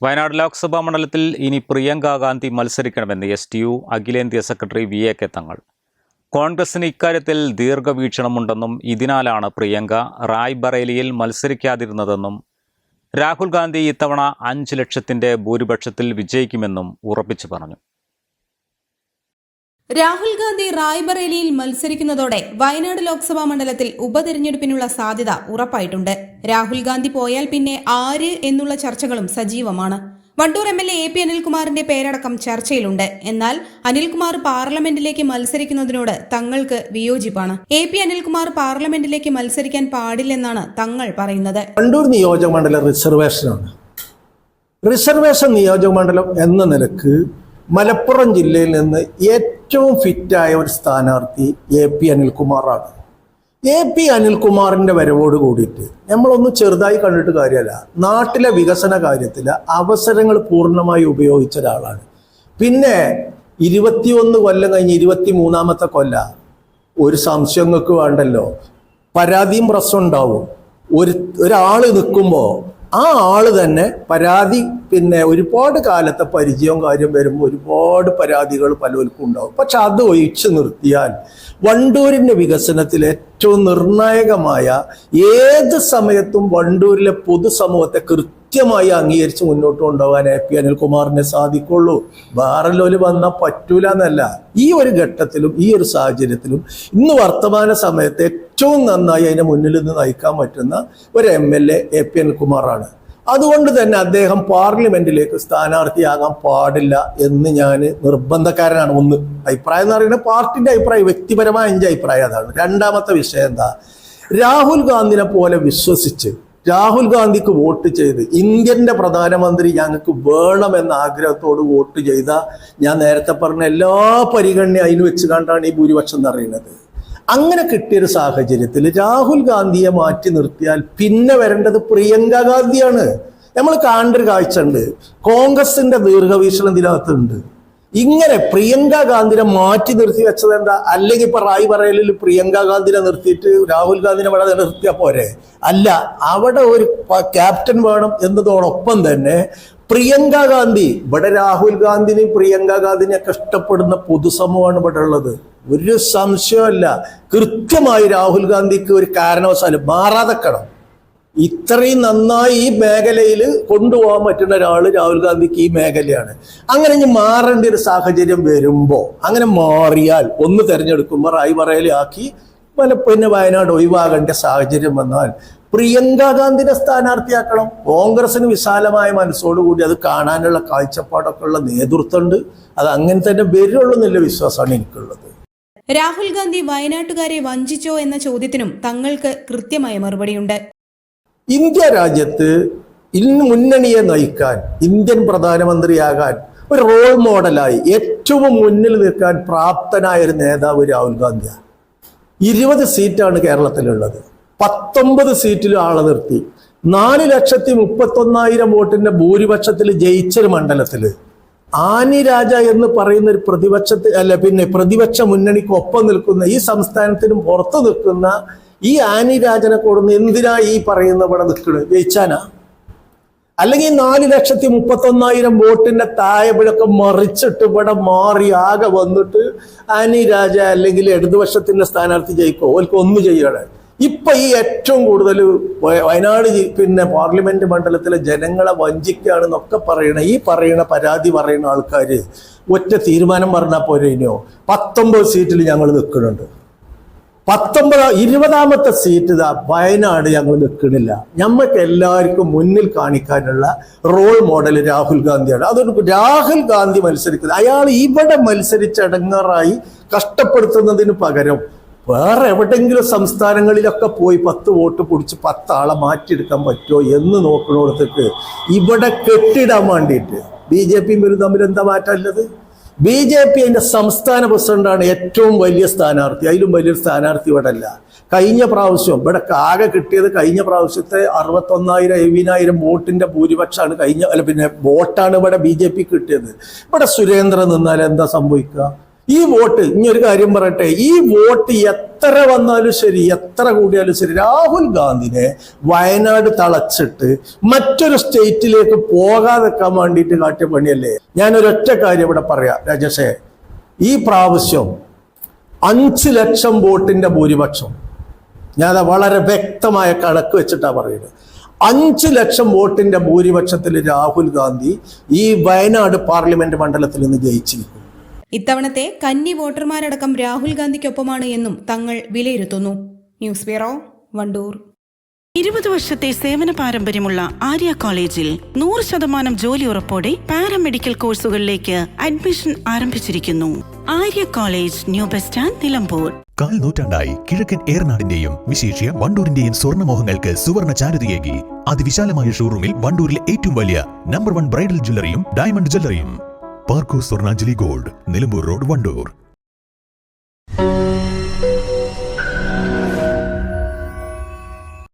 Wayanad Lok Sabha മണ്ഡലത്തിൽ ഇനി പ്രിയങ്ക ഗാന്ധി മത്സരിക്കണമെന്ന് എസ് ടി യു അഖിലേന്ത്യാ സെക്രട്ടറി വി എ കെ തങ്ങൾ കോൺഗ്രസിന് ഇക്കാര്യത്തിൽ ദീർഘവീക്ഷണമുണ്ടെന്നും ഇതിനാലാണ് പ്രിയങ്ക റായ്ബറേലിയിൽ മത്സരിക്കാതിരുന്നതെന്നും രാഹുൽ ഗാന്ധി ഇത്തവണ അഞ്ച് ലക്ഷത്തിന്റെ ഭൂരിപക്ഷത്തിൽ വിജയിക്കുമെന്നും ഉറപ്പിച്ചു പറഞ്ഞു. രാഹുൽ ഗാന്ധി റായ്ബറേലിയിൽ മത്സരിക്കുന്നതോടെ വയനാട് ലോക്സഭാ മണ്ഡലത്തിൽ ഉപതെരഞ്ഞെടുപ്പിനുള്ള സാധ്യത ഉറപ്പായിട്ടുണ്ട്. രാഹുൽ ഗാന്ധി പോയാൽ പിന്നെ ആര് എന്നുള്ള ചർച്ചകളും സജീവമാണ്. Wandoor M L A P അനിൽകുമാറിന്റെ പേരടക്കം ചർച്ചയിലുണ്ട്. എന്നാൽ അനിൽകുമാർ പാർലമെന്റിലേക്ക് മത്സരിക്കുന്നതിനോട് തങ്ങൾക്ക് വിയോജിപ്പാണ്. എ പി അനിൽകുമാർ പാർലമെന്റിലേക്ക് മത്സരിക്കാൻ പാടില്ലെന്നാണ് തങ്ങൾ പറയുന്നത്. വണ്ടൂർ റിസർവേഷനാണ് റിസർവേഷൻ നിയോജക മണ്ഡലം എന്ന നിലയ്ക്ക് മലപ്പുറം ജില്ലയിൽ നിന്ന് ഏറ്റവും ഫിറ്റായ ഒരു സ്ഥാനാർത്ഥി എ പി അനിൽകുമാറാണ്. എ പി അനിൽകുമാറിന്റെ വരവോട് കൂടിയിട്ട് നമ്മളൊന്നും ചെറുതായി കണ്ടിട്ട് കാര്യമല്ല. നാട്ടിലെ വികസന കാര്യത്തിൽ അവസരങ്ങൾ പൂർണമായി ഉപയോഗിച്ച ഒരാളാണ്. പിന്നെ ഇരുപത്തിയൊന്ന് കൊല്ലം കഴിഞ്ഞ് ഇരുപത്തി മൂന്നാമത്തെ കൊല്ല ഒരു സംശയങ്ങൾക്ക് വേണ്ടല്ലോ. പരാതിയും പ്രശ്നം ഉണ്ടാവും. ഒരു ഒരാൾ നിൽക്കുമ്പോൾ ആ ആൾ തന്നെ പരാതി പിന്നെ ഒരുപാട് കാലത്തെ പരിചയവും കാര്യം വരുമ്പോൾ ഒരുപാട് പരാതികൾ പലർക്കും ഉണ്ടാവും. പക്ഷെ അത് ഒഴിച്ചു നിർത്തിയാൽ വണ്ടൂരിന്റെ വികസനത്തിൽ ഏറ്റവും നിർണായകമായ ഏത് സമയത്തും വണ്ടൂരിലെ പൊതുസമൂഹത്തെ കൃത്യമായി അംഗീകരിച്ച് മുന്നോട്ട് കൊണ്ടുപോകാൻ എ പി അനിൽകുമാറിനെ സാധിക്കുള്ളൂ. വേറെ ലോൽ വന്നാൽ പറ്റൂല എന്നല്ല ഈ ഒരു ഘട്ടത്തിലും ഈ ഒരു സാഹചര്യത്തിലും ഇന്ന് വർത്തമാന സമയത്ത് ഏറ്റവും നന്നായി അതിനെ മുന്നിൽ നിന്ന് നയിക്കാൻ പറ്റുന്ന ഒരു M L A A P അനിൽകുമാറാണ് അതുകൊണ്ട് തന്നെ അദ്ദേഹം പാർലമെന്റിലേക്ക് സ്ഥാനാർത്ഥിയാകാൻ പാടില്ല എന്ന് ഞാൻ നിർബന്ധക്കാരനാണ്. ഒന്ന് അഭിപ്രായം എന്ന് പറയുന്നത് പാർട്ടിന്റെ അഭിപ്രായം വ്യക്തിപരമായ എന്റെ അഭിപ്രായം അതാണ്. രണ്ടാമത്തെ വിഷയം എന്താ? രാഹുൽ ഗാന്ധിനെ പോലെ വിശ്വസിച്ച് രാഹുൽ ഗാന്ധിക്ക് വോട്ട് ചെയ്ത് ഇന്ത്യന്റെ പ്രധാനമന്ത്രി ഞങ്ങൾക്ക് വേണമെന്ന ആഗ്രഹത്തോട് വോട്ട് ചെയ്ത ഞാൻ നേരത്തെ പറഞ്ഞ എല്ലാ പരിഗണനയും അതിന് വെച്ച് കണ്ടാണ് ഈ ഭൂരിപക്ഷം എന്ന് പറയുന്നത്. അങ്ങനെ കിട്ടിയ ഒരു സാഹചര്യത്തിൽ രാഹുൽ ഗാന്ധിയെ മാറ്റി നിർത്തിയാൽ പിന്നെ വരേണ്ടത് പ്രിയങ്ക ഗാന്ധിയാണ്. നമ്മൾ കാണേണ്ട ഒരു കാഴ്ച ഉണ്ട്. കോൺഗ്രസിന്റെ ദീർഘവീക്ഷണം ഇതിനകത്തുണ്ട് ഇങ്ങനെ പ്രിയങ്ക ഗാന്ധിനെ മാറ്റി നിർത്തി വെച്ചത് എന്താ അല്ലെങ്കിൽ ഇപ്പൊ റായ് പറയലിൽ പ്രിയങ്ക ഗാന്ധിനെ നിർത്തിയിട്ട് രാഹുൽ ഗാന്ധിനെ ഇവിടെ നിർത്തിയാ പോരെ? അല്ല അവിടെ ഒരു ക്യാപ്റ്റൻ വേണം എന്നതോടൊപ്പം തന്നെ പ്രിയങ്ക ഗാന്ധി ഇവിടെ രാഹുൽ ഗാന്ധിനെ പ്രിയങ്ക ഗാന്ധിനെയൊക്കെ ഇഷ്ടപ്പെടുന്ന പൊതുസമൂഹമാണ് ഇവിടെ ഉള്ളത്. ഒരു സംശയമല്ല കൃത്യമായി രാഹുൽ ഗാന്ധിക്ക് ഒരു കാരണവശാലും മാറാതെക്കണം ഇത്രയും നന്നായി ഈ മേഖലയിൽ കൊണ്ടുപോകാൻ പറ്റുന്ന ഒരാൾ രാഹുൽ ഗാന്ധിക്ക് ഈ മേഖലയാണ്. അങ്ങനെ ഇനി മാറേണ്ട ഒരു സാഹചര്യം വരുമ്പോൾ അങ്ങനെ മാറിയാൽ ഒന്ന് തിരഞ്ഞെടുക്കുമ്പോൾ റായി പറയലാക്കി പല പിന്നെ വയനാട് ഒഴിവാകേണ്ട സാഹചര്യം വന്നാൽ പ്രിയങ്ക ഗാന്ധിനെ സ്ഥാനാർത്ഥിയാക്കണം. കോൺഗ്രസിന് വിശാലമായ മനസ്സോടുകൂടി അത് കാണാനുള്ള കാഴ്ചപ്പാടൊക്കെ ഉള്ള നേതൃത്വമുണ്ട്. അത് അങ്ങനെ തന്നെ വരുള്ളൂ എന്നുള്ള വിശ്വാസമാണ് എനിക്കുള്ളത്. രാഹുൽ ഗാന്ധി വയനാട്ടുകാരെ വഞ്ചിച്ചോ എന്ന ചോദ്യത്തിനും തങ്ങൾക്ക് കൃത്യമായ മറുപടിയുണ്ട്. ഇന്ത്യ രാജ്യത്ത് ഇന്ന് മുന്നണിയെ നയിക്കാൻ ഇന്ത്യൻ പ്രധാനമന്ത്രിയാകാൻ ഒരു റോൾ മോഡലായി ഏറ്റവും മുന്നിൽ നിൽക്കാൻ പ്രാപ്തനായ ഒരു നേതാവ് രാഹുൽ ഗാന്ധിയാണ്. ഇരുപത് സീറ്റാണ് കേരളത്തിലുള്ളത്. പത്തൊമ്പത് സീറ്റിൽ ആളെ നിർത്തി. നാല് ലക്ഷത്തി മുപ്പത്തൊന്നായിരം വോട്ടിന്റെ ഭൂരിപക്ഷത്തിൽ ജയിച്ചൊരു മണ്ഡലത്തിൽ ആനി രാജ എന്ന് പറയുന്ന ഒരു പ്രതിപക്ഷത്തെ അല്ല പിന്നെ പ്രതിപക്ഷ മുന്നണിക്ക് ഒപ്പം നിൽക്കുന്ന ഈ സംസ്ഥാനത്തിനും പുറത്തു നിൽക്കുന്ന ഈ ആനി രാജനെ കൊടുന്ന് എന്തിനാ ഈ പറയുന്ന ഇവിടെ നിൽക്കുന്നത് ജയിച്ചാനാ? അല്ലെങ്കിൽ നാല് ലക്ഷത്തി മുപ്പത്തൊന്നായിരം വോട്ടിന്റെ താഴെപ്പിഴൊക്കെ മറിച്ചിട്ട് ഇവിടെ മാറി ആകെ വന്നിട്ട് ആനി രാജ അല്ലെങ്കിൽ ഇടതുപക്ഷത്തിന്റെ സ്ഥാനാർത്ഥി ജയിക്കോ? ഓൽക്ക് ഒന്ന് ചെയ്യണേ. ഇപ്പൊ ഈ ഏറ്റവും കൂടുതൽ വയനാട് പിന്നെ പാർലമെന്റ് മണ്ഡലത്തിലെ ജനങ്ങളെ വഞ്ചിക്കുകയാണെന്നൊക്കെ പറയണ ഈ പറയണ പരാതി പറയുന്ന ആൾക്കാര് ഒറ്റ തീരുമാനം പറഞ്ഞാൽ പോരെ ഇനിയോ? പത്തൊമ്പത് സീറ്റിൽ ഞങ്ങൾ നിൽക്കുന്നുണ്ട്. പത്തൊമ്പത് ഇരുപതാമത്തെ സീറ്റ് ഇതാ വയനാട് ഞങ്ങൾ നിൽക്കണില്ല. ഞമ്മക്ക് എല്ലാവർക്കും മുന്നിൽ കാണിക്കാനുള്ള റോൾ മോഡൽ രാഹുൽ ഗാന്ധിയാണ്. അതുകൊണ്ട് രാഹുൽ ഗാന്ധി മത്സരിക്കുന്നത് അയാൾ ഇവിടെ മത്സരിച്ചടങ്ങാറായി കഷ്ടപ്പെടുത്തുന്നതിന് പകരം വേറെ എവിടെങ്കിലും സംസ്ഥാനങ്ങളിലൊക്കെ പോയി പത്ത് വോട്ട് പിടിച്ച് പത്താളെ മാറ്റിയെടുക്കാൻ പറ്റുമോ എന്ന് നോക്കുന്നിടത്തേക്ക് ഇവിടെ കെട്ടിടാൻ വേണ്ടിയിട്ട് ബി ജെ പിയും ഇവരും തമ്മിൽ എന്താ മാറ്റമുള്ളത് ബി ജെ പി അതിന്റെ സംസ്ഥാന പ്രസിഡന്റാണ് ഏറ്റവും വലിയ സ്ഥാനാർത്ഥി. അതിലും വലിയൊരു സ്ഥാനാർത്ഥി ഇവിടെ അല്ല കഴിഞ്ഞ പ്രാവശ്യം ഇവിടെ ആകെ കിട്ടിയത് കഴിഞ്ഞ പ്രാവശ്യത്തെ അറുപത്തൊന്നായിരം എഴുപതിനായിരം വോട്ടിന്റെ ഭൂരിപക്ഷമാണ് കഴിഞ്ഞ അല്ല പിന്നെ വോട്ടാണ് ഇവിടെ ബി ജെ പി കിട്ടിയത്. ഇവിടെ സുരേന്ദ്രൻ നിന്നാൽ എന്താ സംഭവിക്കുക? ഈ വോട്ട് ഇനി ഒരു കാര്യം പറയട്ടെ ഈ വോട്ട് എത്ര വന്നാലും ശരി എത്ര കൂടിയാലും ശരി രാഹുൽ ഗാന്ധിനെ വയനാട് തളച്ചിട്ട് മറ്റൊരു സ്റ്റേറ്റിലേക്ക് പോകാതെക്കാൻ വേണ്ടിയിട്ട് കാട്ടിയ പണിയല്ലേ? ഞാനൊരൊറ്റ കാര്യം ഇവിടെ പറയാം രാജേഷേ. ഈ പ്രാവശ്യം അഞ്ച് ലക്ഷം വോട്ടിന്റെ ഭൂരിപക്ഷം. ഞാൻ വളരെ വ്യക്തമായ കണക്ക് വെച്ചിട്ടാണ് പറയുന്നത്. അഞ്ച് ലക്ഷം വോട്ടിന്റെ ഭൂരിപക്ഷത്തിൽ രാഹുൽ ഗാന്ധി ഈ വയനാട് പാർലമെന്റ് മണ്ഡലത്തിൽ നിന്ന് ജയിച്ചിരിക്കും ഇത്തവണത്തെ കന്നി വോട്ടർമാരടക്കം രാഹുൽ ഗാന്ധിക്കൊപ്പമാണ് എന്നും തങ്ങൾ വിലയിരുത്തുന്നു. News bureau Wandoor. ഇരുപത് വർഷത്തെ സേവന പാരമ്പര്യമുള്ള ആര്യ കോളേജിൽ നൂറ് ശതമാനം ജോലി ഉറപ്പോടെ പാരാമെഡിക്കൽ കോഴ്സുകളിലേക്ക് അഡ്മിഷൻ ആരംഭിച്ചിരിക്കുന്നു. Arya college new bus stand Nilambur. കാൽ നൂറ്റാണ്ടായി കിഴക്കൻ ഏറനാടിന്റെയും വിശേഷ്യ വണ്ടൂരിന്റെയും സ്വർണമോഹങ്ങൾക്ക് സുവർണ ചാരുതയേകി. അതിവിശാലമായ ഷോറൂമിൽ വണ്ടൂരിലെ ഏറ്റവും വലിയ നമ്പർ വൺ ബ്രൈഡൽ ജ്വല്ലറിയും diamond ജ്വല്ലറിയും. Parco Swarnanjali gold Nilambur road Wandoor.